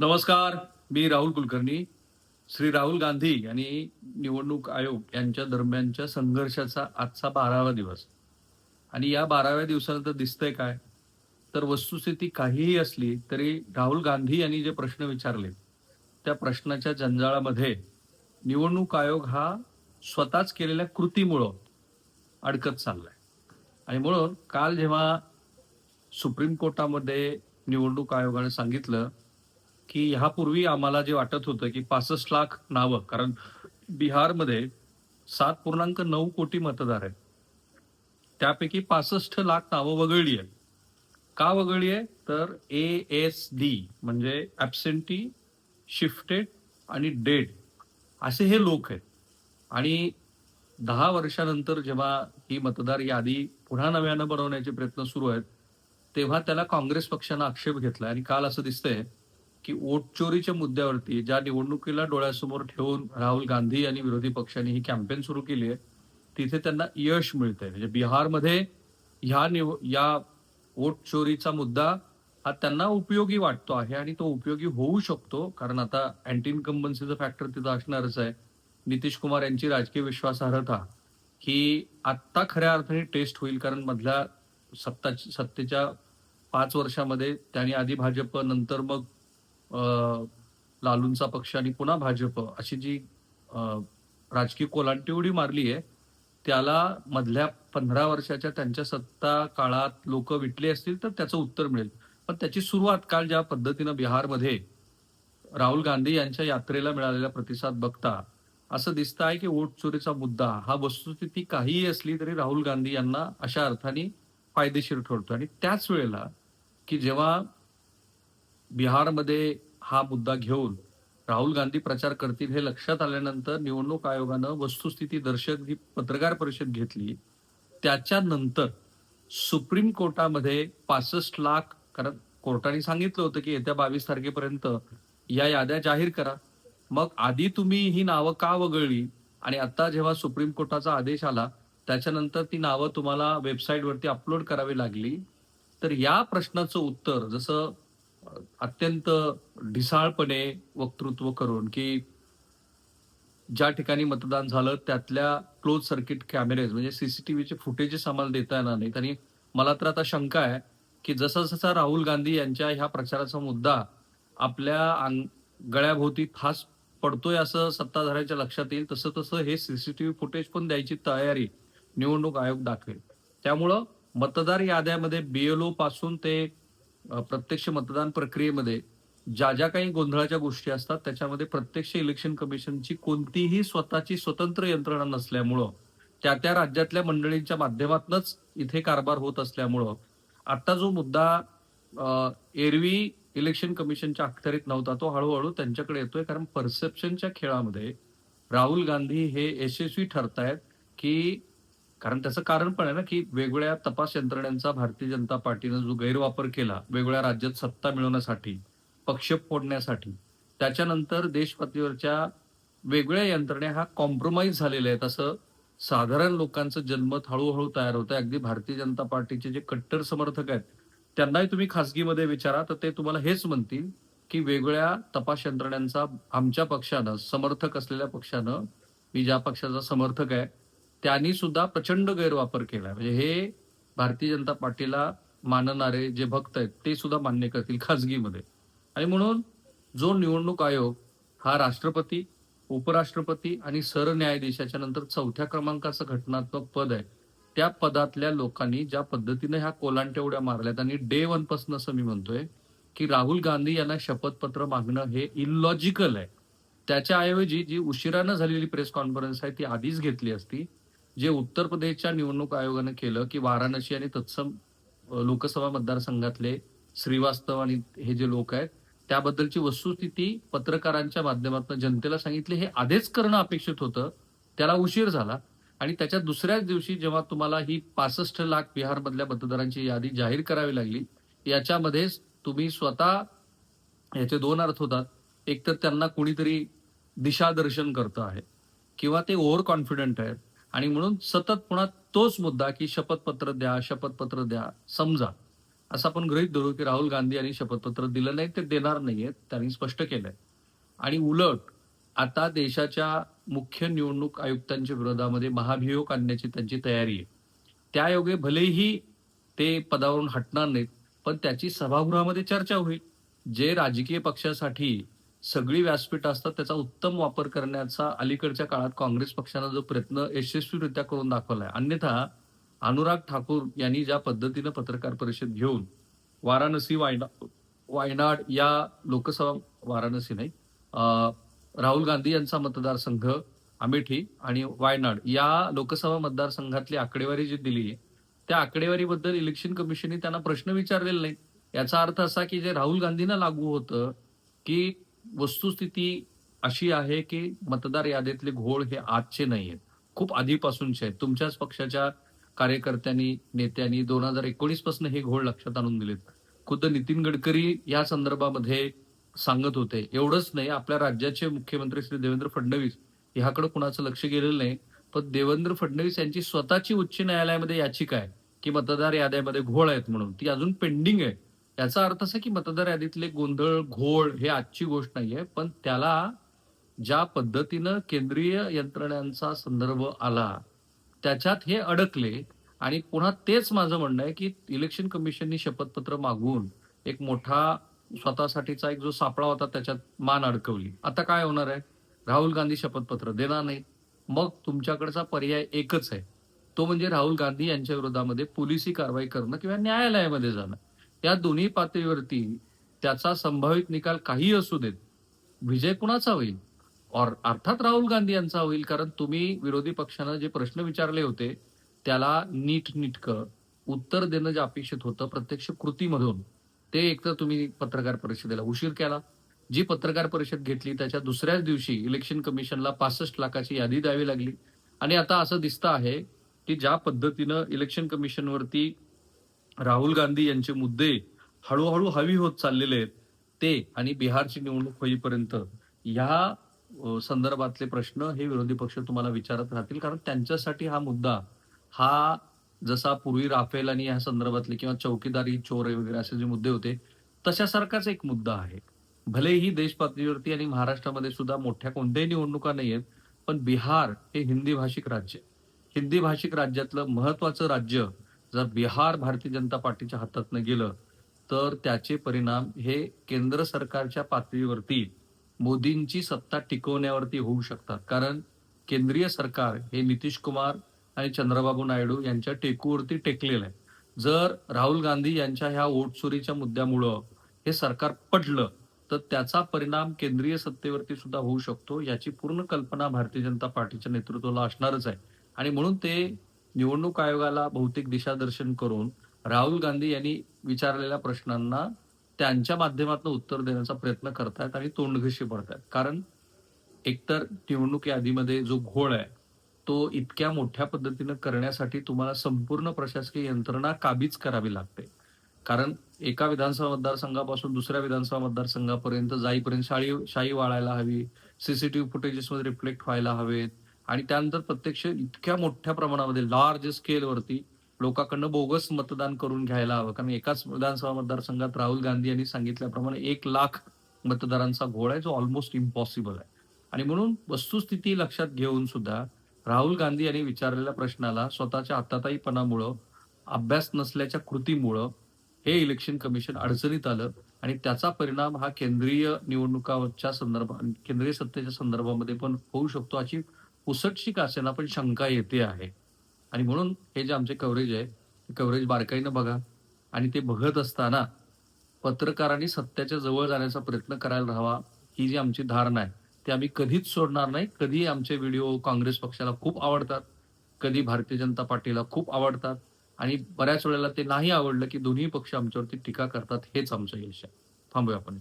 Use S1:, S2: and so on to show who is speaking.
S1: नमस्कार मी राहुल कुलकर्णी. श्री राहुल गांधी आणि निवडणूक आयोग यांच्या दरम्यानच्या संघर्षाचा आजचा बारावा दिवस. आणि या बाराव्या दिवसानंतर दिसतंय काय? तर वस्तुस्थिती काहीही असली तरी राहुल गांधी यांनी जे प्रश्न विचारले त्या प्रश्नाच्या जंजाळामध्ये निवडणूक आयोग हा स्वतःच केलेल्या कृतीमुळं अडकत चाललाय. आणि म्हणून काल जेव्हा सुप्रीम कोर्टामध्ये निवडणूक आयोगाने सांगितलं की ह्यापूर्वी आम्हाला जे वाटत होतं की पासष्ट लाख नावं कारण बिहारमध्ये सात पूर्णांक नऊ कोटी मतदार आहेत. त्यापैकी पासष्ट लाख नावं वगळली आहेत. का वगळली आहे तर ए एस डी म्हणजे ऍबसेंटी शिफ्टेड आणि डेड असे हे लोक आहेत. आणि दहा वर्षानंतर जेव्हा ही मतदार यादी पुन्हा नव्यानं बनवण्याचे प्रयत्न सुरू आहेत तेव्हा त्याला काँग्रेस पक्षानं आक्षेप घेतला आणि काल असं दिसतंय की वोट चोरीच्या मुद्द्यावरती ज्या निवडणुकीला डोळ्यासमोर ठेवून राहुल गांधी आणि विरोधी पक्षांनी ही कॅम्पेन सुरू केली आहे तिथे त्यांना यश मिळतंय. म्हणजे बिहारमध्ये ह्या निव या वोट चोरीचा मुद्दा हा त्यांना उपयोगी वाटतो आहे आणि तो उपयोगी होऊ शकतो. कारण आता अँटी इन्कम्बन्सीचा फॅक्टर तिथं असणारच आहे. नितीश कुमार यांची राजकीय विश्वासार्हता ही आत्ता खऱ्या अर्थाने टेस्ट होईल. कारण मधल्या सत्ता सत्तेच्या पाच वर्षामध्ये त्यांनी आधी भाजप नंतर मग लालूंचा पक्ष आणि पुन्हा भाजप अशी जी अं, राजकीय कोलांटी उडी मारली आहे त्याला मधल्या पंधरा वर्षाच्या त्यांच्या सत्ता काळात लोक विटले असतील तर त्याचं उत्तर मिळेल. पण त्याची सुरुवात काल ज्या पद्धतीनं बिहारमध्ये राहुल गांधी यांच्या यात्रेला मिळालेला प्रतिसाद बघता असं दिसतं आहे की वोट चोरीचा मुद्दा हा वस्तुस्थिती काहीही असली तरी राहुल गांधी यांना अशा अर्थाने फायदेशीर ठरतो आणि त्याच वेळेला की जेव्हा बिहारमध्ये हा मुद्दा घेऊन राहुल गांधी प्रचार करतील हे लक्षात आल्यानंतर निवडणूक आयोगानं वस्तुस्थिती दर्शक जी पत्रकार परिषद घेतली. त्याच्यानंतर सुप्रीम कोर्टामध्ये पासष्ट लाख कारण कोर्टाने सांगितलं होतं की येत्या बावीस तारखेपर्यंत या याद्या जाहीर करा. मग आधी तुम्ही ही नावं का वगळली? आणि आता जेव्हा सुप्रीम कोर्टाचा आदेश आला त्याच्यानंतर ती नावं तुम्हाला वेबसाईटवरती अपलोड करावी लागली. तर या प्रश्नाचं उत्तर जसं अत्यंत ढिसाळपणे वक्तृत्व करून की ज्या ठिकाणी मतदान झालं त्यातल्या क्लोज सर्किट कॅमेरेज म्हणजे सीसीटीव्हीचे फुटेजेस आम्हाला देता येणार नाहीत. आणि मला तर आता शंका आहे की जसा जसा राहुल गांधी यांच्या ह्या प्रचाराचा मुद्दा आपल्या अंग- गळ्याभोवती फास पडतोय असं सत्ताधाऱ्यांच्या लक्षात येईल तसं तसं हे सीसीटीव्ही फुटेज पण द्यायची तयारी निवडणूक आयोग दाखवेल. त्यामुळं मतदार याद्यामध्ये बीएलओ पासून ते प्रत्यक्ष मतदान प्रक्रियेमध्ये ज्या ज्या काही गोंधळाच्या गोष्टी असतात त्याच्यामध्ये प्रत्यक्ष इलेक्शन कमिशनची कोणतीही स्वतःची स्वतंत्र यंत्रणा नसल्यामुळं त्या त्या राज्यातल्या मंडळींच्या माध्यमातूनच इथे कारभार होत असल्यामुळं आता जो मुद्दा एरवी इलेक्शन कमिशनच्या अखत्यारीत नव्हता तो हळूहळू त्यांच्याकडे येतोय. कारण परसेप्शनच्या खेळामध्ये राहुल गांधी हे यशस्वी ठरतायत की कारण त्याचं कारण पण आहे ना की वेगवेगळ्या तपास यंत्रणेचा भारतीय जनता पार्टीनं जो गैरवापर केला वेगवेगळ्या राज्यात सत्ता मिळवण्यासाठी पक्ष फोडण्यासाठी त्याच्यानंतर देशपातळीवरच्या वेगळ्या वेगवेगळ्या यंत्रणा हा कॉम्प्रोमाइज झालेल्या आहेत. असं साधारण लोकांचं जन्मत हळूहळू तयार होतं अगदी भारतीय जनता पार्टीचे जे कट्टर समर्थक आहेत त्यांनाही तुम्ही खासगीमध्ये विचारा तर ते तुम्हाला हेच म्हणतील की वेगवेगळ्या तपास यंत्रणेचा आमच्या पक्षानं समर्थक असलेल्या पक्षानं मी ज्या पक्षाचा समर्थक आहे त्यांनी सुद्धा प्रचंड गैरवापर केला. म्हणजे हे भारतीय जनता पार्टीला मानणारे जे भक्त आहेत ते सुद्धा मान्य करतील खाजगीमध्ये आणि म्हणून जो निवडणूक आयोग हा राष्ट्रपती उपराष्ट्रपती आणि सरन्यायाधीशाच्या नंतर चौथ्या क्रमांकाचं घटनात्मक पद आहे त्या पदातल्या लोकांनी ज्या पद्धतीने ह्या कोलांट्या उड्या मारल्यात आणि डे वनपासून असं मी म्हणतोय की राहुल गांधी यांना शपथपत्र मागणं हे इलॉजिकल आहे. त्याच्याऐवजी जी उशिरानं झालेली प्रेस कॉन्फरन्स आहे ती आधीच घेतली असती जे उत्तर प्रदेशच्या निवडणूक आयोगानं केलं की वाराणसी आणि तत्सम लोकसभा मतदारसंघातले श्रीवास्तव आणि हे जे लोक आहेत त्याबद्दलची वस्तुस्थिती पत्रकारांच्या माध्यमातून जनतेला सांगितली. हे आधीच करणं अपेक्षित होतं. त्याला उशीर झाला. आणि त्याच्या दुसऱ्याच दिवशी जेव्हा तुम्हाला ही पासष्ट लाख बिहारमधल्या मतदारांची यादी जाहीर करावी लागली याच्यामध्ये तुम्ही स्वतः याचे दोन अर्थ होतात. एक तर त्यांना कुणीतरी दिशादर्शन करतं आहे किंवा ते ओव्हर कॉन्फिडंट आहेत. आणि म्हणून सतत पुन्हा तोच मुद्दा की शपथपत्र द्या शपथपत्र द्या समजा. असं आपण गृहीत धरू की राहुल गांधी यांनी शपथपत्र दिलं नाही ते देणार नाहीयेत त्यांनी स्पष्ट केलंय. आणि उलट आता देशाच्या मुख्य निवडणूक आयुक्तांच्या विरोधामध्ये महाभियोग आणण्याची त्यांची तयारी आहे. त्यायोगे भलेही ते पदावरून हटणार नाहीत पण त्याची सभागृहामध्ये चर्चा होईल. जे राजकीय पक्षासाठी सगळी व्यासपीठ असतात त्याचा उत्तम वापर करण्याचा अलीकडच्या काळात काँग्रेस पक्षानं जो प्रयत्न यशस्वीरित्या करून दाखवलाय. अन्यथा अनुराग ठाकूर यांनी ज्या पद्धतीनं पत्रकार परिषद घेऊन वाराणसी वायना वायनाड या लोकसभा वाराणसी नाही राहुल गांधी यांचा मतदारसंघ अमेठी आणि वायनाड या लोकसभा मतदारसंघातली आकडेवारी जी दिली त्या आकडेवारीबद्दल इलेक्शन कमिशनने त्यांना प्रश्न विचारलेला नाही याचा अर्थ असा की जे राहुल गांधींना लागू होतं की वस्तुस्थिती अशी आहे की मतदार यादीतले घोळ हे आजचे नाही आहेत खूप आधीपासूनचे आहेत. तुमच्याच पक्षाच्या कार्यकर्त्यांनी नेत्यांनी दोन हजार एकोणीसपासून हे घोळ लक्षात आणून दिलेत. खुद्द नितीन गडकरी या संदर्भामध्ये सांगत होते एवढंच नाही आपल्या राज्याचे मुख्यमंत्री श्री देवेंद्र फडणवीस ह्याकडे कुणाचं लक्ष गेलेलं नाही. पण देवेंद्र फडणवीस यांची स्वतःची उच्च न्यायालयामध्ये याचिका आहे की मतदार याद्यामध्ये घोळ आहेत म्हणून. ती अजून पेंडिंग आहे. याचा अर्थ असा की मतदार यादीतले गोंधळ घोळ हे आजची गोष्ट नाहीये पण त्याला ज्या पद्धतीनं केंद्रीय यंत्रणांचा संदर्भ आला त्याच्यात हे अडकले आणि पुन्हा तेच माझं म्हणणं आहे की इलेक्शन कमिशननी शपथपत्र मागून एक मोठा स्वतःसाठीचा एक जो सापळा होता त्याच्यात मान अडकवली. आता काय होणार आहे? राहुल गांधी शपथपत्र देणार नाही मग तुमच्याकडचा पर्याय एकच आहे. तो म्हणजे राहुल गांधी यांच्या विरोधामध्ये पोलिसी कारवाई करणं किंवा न्यायालयामध्ये जाणं. त्या दोन्ही पातळीवरती त्याचा संभावित निकाल काही असू देत विजय कुणाचा होईल? और अर्थात राहुल गांधी यांचा होईल? कारण तुम्ही विरोधी पक्षानं जे प्रश्न विचारले होते त्याला नीट नीटकं उत्तर देणं जे अपेक्षित होतं प्रत्यक्ष कृतीमधून ते एकतर तुम्ही पत्रकार परिषदेला उशीर केला. जी पत्रकार परिषद घेतली त्याच्या दुसऱ्याच दिवशी इलेक्शन कमिशनला पासष्ट लाखाची यादी द्यावी लागली. आणि आता असं दिसतं आहे की ज्या पद्धतीनं इलेक्शन कमिशनवरती राहुल गांधी यांचे मुद्दे हळूहळू हवी होत चाललेले आहेत ते आणि बिहारची निवडणूक होईपर्यंत या संदर्भातले प्रश्न हे विरोधी पक्ष तुम्हाला विचारत राहतील. कारण त्यांच्यासाठी हा मुद्दा हा जसा पूर्वी राफेल आणि या संदर्भातले किंवा चौकीदारी चोर वगैरे असे जे मुद्दे होते तशासारखाच एक मुद्दा आहे. भलेही देश पातळीवरती आणि महाराष्ट्रामध्ये सुद्धा मोठ्या कोणत्याही निवडणुका नाही आहेत पण बिहार हे हिंदी भाषिक राज्य हिंदी भाषिक राज्यातलं महत्वाचं राज्य जर बिहार भारतीय जनता पार्टीच्या हातातनं गेलं तर त्याचे परिणाम हे केंद्र सरकारच्या पातळीवरती मोदींची सत्ता टिकवण्यावरती होऊ शकतात. कारण केंद्रीय सरकार हे नितीश कुमार आणि चंद्रबाबू नायडू यांच्या टेकूवरती टेकलेलं आहे. जर राहुल गांधी यांच्या ह्या ओटचोरीच्या मुद्द्यामुळं हे सरकार पडलं तर त्याचा परिणाम केंद्रीय सत्तेवरती सुद्धा होऊ शकतो याची पूर्ण कल्पना भारतीय जनता पार्टीच्या नेतृत्वाला असणारच आहे. आणि म्हणून ते निवडणूक आयोगाला बहुतेक दिशादर्शन करून राहुल गांधी यांनी विचारलेल्या प्रश्नांना त्यांच्या माध्यमातून उत्तर देण्याचा प्रयत्न करतायत आणि तोंडघशी पडतायत. कारण एकतर निवडणूक यादीमध्ये जो घोळ आहे तो इतक्या मोठ्या पद्धतीनं करण्यासाठी तुम्हाला संपूर्ण प्रशासकीय यंत्रणा काबीज करावी लागते. कारण एका विधानसभा मतदारसंघापासून दुसऱ्या विधानसभा मतदारसंघापर्यंत जाईपर्यंत शाळी शाई वाळायला हवी सीसीटीव्ही फुटेजेसमध्ये रिफ्लेक्ट व्हायला हवेत. आणि त्यानंतर प्रत्यक्ष इतक्या मोठ्या प्रमाणामध्ये लार्ज स्केलवरती लोकांकडनं बोगस मतदान करून घ्यायला हवं. कारण एकाच विधानसभा मतदारसंघात राहुल गांधी यांनी सांगितल्याप्रमाणे एक लाख मतदारांचा घोळ आहे जो ऑलमोस्ट इम्पॉसिबल आहे. आणि म्हणून वस्तुस्थिती लक्षात घेऊन सुद्धा राहुल गांधी यांनी विचारलेल्या प्रश्नाला स्वतःच्या आत्ताताईपणामुळं अभ्यास नसल्याच्या कृतीमुळं हे इलेक्शन कमिशन अडचणीत आलं. आणि त्याचा परिणाम हा केंद्रीय निवडणुकाच्या संदर्भात केंद्रीय सत्तेच्या संदर्भामध्ये पण होऊ शकतो अशी पुसटशी का असेना पण शंका येते आहे. आणि म्हणून हे जे आमचे कव्हरेज आहे ते कव्हरेज बारकाईनं बघा. आणि ते बघत असताना पत्रकारांनी सत्याच्या जवळ जाण्याचा प्रयत्न करायला हवा ही जी आमची धारणा आहे ती आम्ही कधीच सोडणार नाही. कधी आमचे व्हिडिओ काँग्रेस पक्षाला खूप आवडतात कधी भारतीय जनता पार्टीला खूप आवडतात. आणि बऱ्याच वेळेला ते नाही आवडलं की दोन्ही पक्ष आमच्यावरती टीका करतात हेच आमचं यश आहे. थांबूया आपण